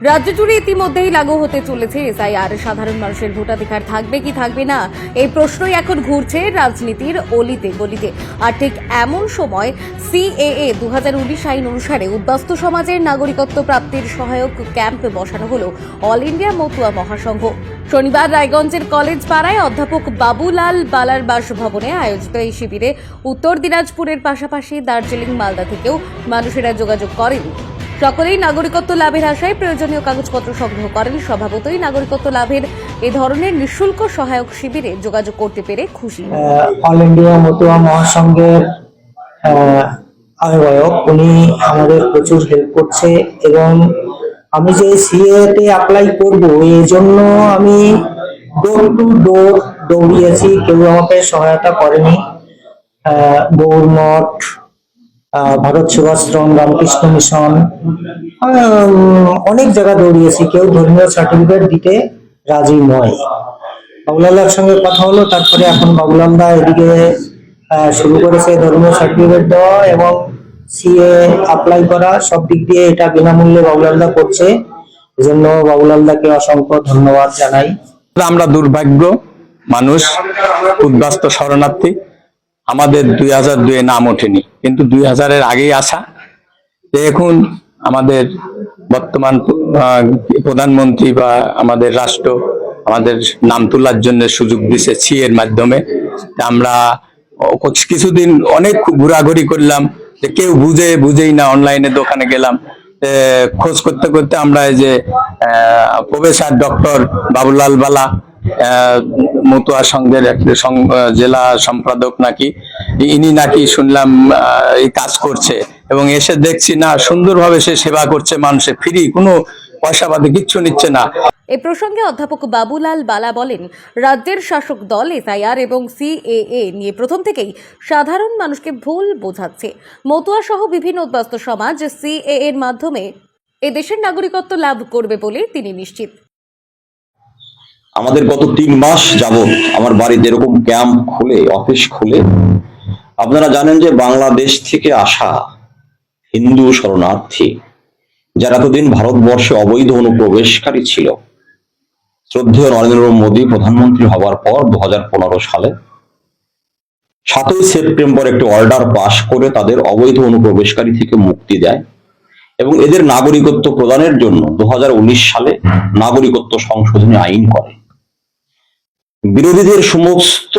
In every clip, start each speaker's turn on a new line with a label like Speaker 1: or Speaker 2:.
Speaker 1: রাজ্য জুড়ে ইতিমধ্যেই লাগু হতে চলেছে এসআইআর সাধারণ মানুষের ভোটাধিকার থাকবে কি থাকবে না, এই প্রশ্নই এখন ঘুরছে রাজনীতির অলিতে গলিতে। আর ঠিক এমন সময় সিএএ দু হাজার উনিশ আইন অনুসারে উদ্বাস্তু সমাজের নাগরিকত্ব প্রাপ্তির সহায়ক ক্যাম্প বসানো হলো অল ইন্ডিয়া মতুয়া মহাসংঘ। শনিবার রায়গঞ্জের কলেজ পাড়ায় অধ্যাপক বাবুলাল বালার বাসভবনে আয়োজিত এই শিবিরে উত্তর দিনাজপুরের পাশাপাশি দার্জিলিং, মালদা থেকেও মানুষেরা যোগাযোগ করেন। সকলেই নাগরিকত্ব লাভের আশায় প্রয়োজনীয় কাগজপত্র সংগ্রহ করেন। স্বভাবতই নাগরিকত্ব লাভের এ ধরনের নিঃশুল্ক সহায়ক শিবিরে যোগাযোগ করতে পেরে খুশি।
Speaker 2: অল ইন্ডিয়া মতুয়া মহাসংঘের আহ, আহ্বায়ক। উনি আমাদের প্রচুর হেল্প করছে এবং আমি যে সিএ তে অ্যাপ্লাই করব এই জন্য আমি ডোর টু ডোর দৌড়িয়েছি। কেউ আমাকে সহায়তা করেনি। গৌরমঠ ভারত সেবাশ্রম রামকৃষ্ণ মিশন অনেক জায়গা দৌড়িয়েছি, কেউ ধর্মীয় সার্টিফিকেট দিতে রাজি নয়। বাবুলালদার সঙ্গে কথা হলো, তারপরে এখন বাবুলালদা এদিকে শুরু করেছে ধর্মীয় সার্টিফিকেট দেওয়া এবং সিএ অ্যাপ্লাই করা, সব দিক দিয়ে এটা বিনামূল্যে বাবুলালদা করছে। এজন্য বাবুলালদাকে অসংখ্য ধন্যবাদ জানাই।
Speaker 3: আমরা দুর্ভাগ্য মানুষ, উদ্বাস্ত শরণার্থী, আমাদের দুই হাজার দুয়ে নাম ওঠেনি। কিন্তু দুই হাজারের আগেই আসা। এখন আমাদের বর্তমান প্রধানমন্ত্রী বা আমাদের রাষ্ট্র আমাদের নাম তোলার জন্য সুযোগ দিছে সি এর মাধ্যমে আমরা কিছুদিন অনেক ঘোরাঘুরি করলাম, যে কেউ বুঝে, বুঝেই না অনলাইনে দোকানে গেলাম। খোঁজ করতে করতে আমরা এই যে প্রফেসর ডক্টর বাবুলাল বালা মতুয়া সংঘের জেলা সম্পাদক নাকি, ইনি নাকি শুনলাম এই কাজ করছে এবং এসে দেখছি, না, সুন্দরভাবে সে সেবা করছে মানুষের, ফ্রি, কোনো পয়সা পাতি, কিচ্ছু নিচ্ছে না।
Speaker 1: এ প্রসঙ্গে অধ্যাপক বাবুলাল বালা বলেন, রাজ্যের শাসক দল এসআইআর এবং সিএএ নিয়ে প্রথম থেকেই সাধারণ মানুষকে ভুল বোঝাচ্ছে। মতুয়া সহ বিভিন্ন উদ্বাস্ত সমাজ সিএ এর মাধ্যমে এদেশের নাগরিকত্ব লাভ করবে বলে তিনি নিশ্চিত।
Speaker 4: আমাদের গত তিন মাস যাবত আমার বাড়িতে এরকম ক্যাম্প খুলে, অফিস খুলে, আপনারা জানেন যে বাংলাদেশ থেকে আসা হিন্দু শরণার্থী, যারা এতদিন ভারতবর্ষে অবৈধ অনুপ্রবেশকারী ছিল, শ্রদ্ধেয় নরেন্দ্র মোদী প্রধানমন্ত্রী হওয়ার পর দু হাজার পনেরো সালে সাতই সেপ্টেম্বর একটি অর্ডার পাশ করে তাদের অবৈধ অনুপ্রবেশকারী থেকে মুক্তি দেয় এবং এদের নাগরিকত্ব প্রদানের জন্য দু হাজার উনিশ সালে নাগরিকত্ব সংশোধনী আইন করে। বিরোধীদের সমস্ত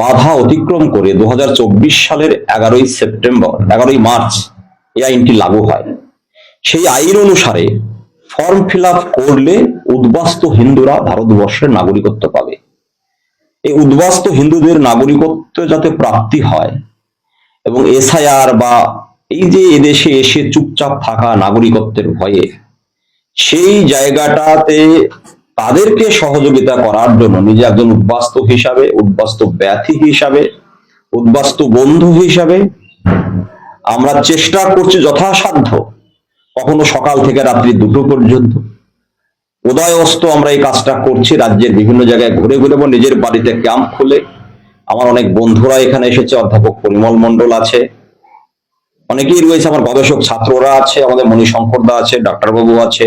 Speaker 4: বাধা অতিক্রম করে দুহাজার চব্বিশ সালের এগারোই সেপ্টেম্বর, এগারোই মার্চ এই আইনটি লাগু হয়। সেই আইন অনুসারে ফর্ম ফিল করলে উদ্বাস্ত হিন্দুরা ভারতবর্ষের নাগরিকত্ব পাবে। এই উদ্বাস্ত হিন্দুদের নাগরিকত্ব যাতে প্রাপ্তি হয় এবং এসআইআর বা এই যে এদেশে এসে চুপচাপ থাকা নাগরিকত্বের ভয়ে সেই জায়গাটাতে তাদেরকে সহযোগিতা করার জন্য নিজে একজন উদ্বাস্তু হিসাবে, উদ্বাস্তু ব্যাথী হিসাবে, উদ্বাস্তু বন্ধু হিসাবে আমরা চেষ্টা করছি যথাসাধ্য কখনো সকাল থেকে রাত্রি দুটো পর্যন্ত। উদয় অস্ত আমরা এই কাজটা করছি, রাজ্যের বিভিন্ন জায়গায় ঘুরে ঘুরে নিজের বাড়িতে ক্যাম্প খুলে। আমার অনেক বন্ধুরা এখানে এসেছে, অধ্যাপক পরিমল মণ্ডল আছে। অনেকেই রয়েছে, আমার গবেষক ছাত্ররা আছে, আমাদের মণিশঙ্কর দা আছে, ডাক্তারবাবু আছে।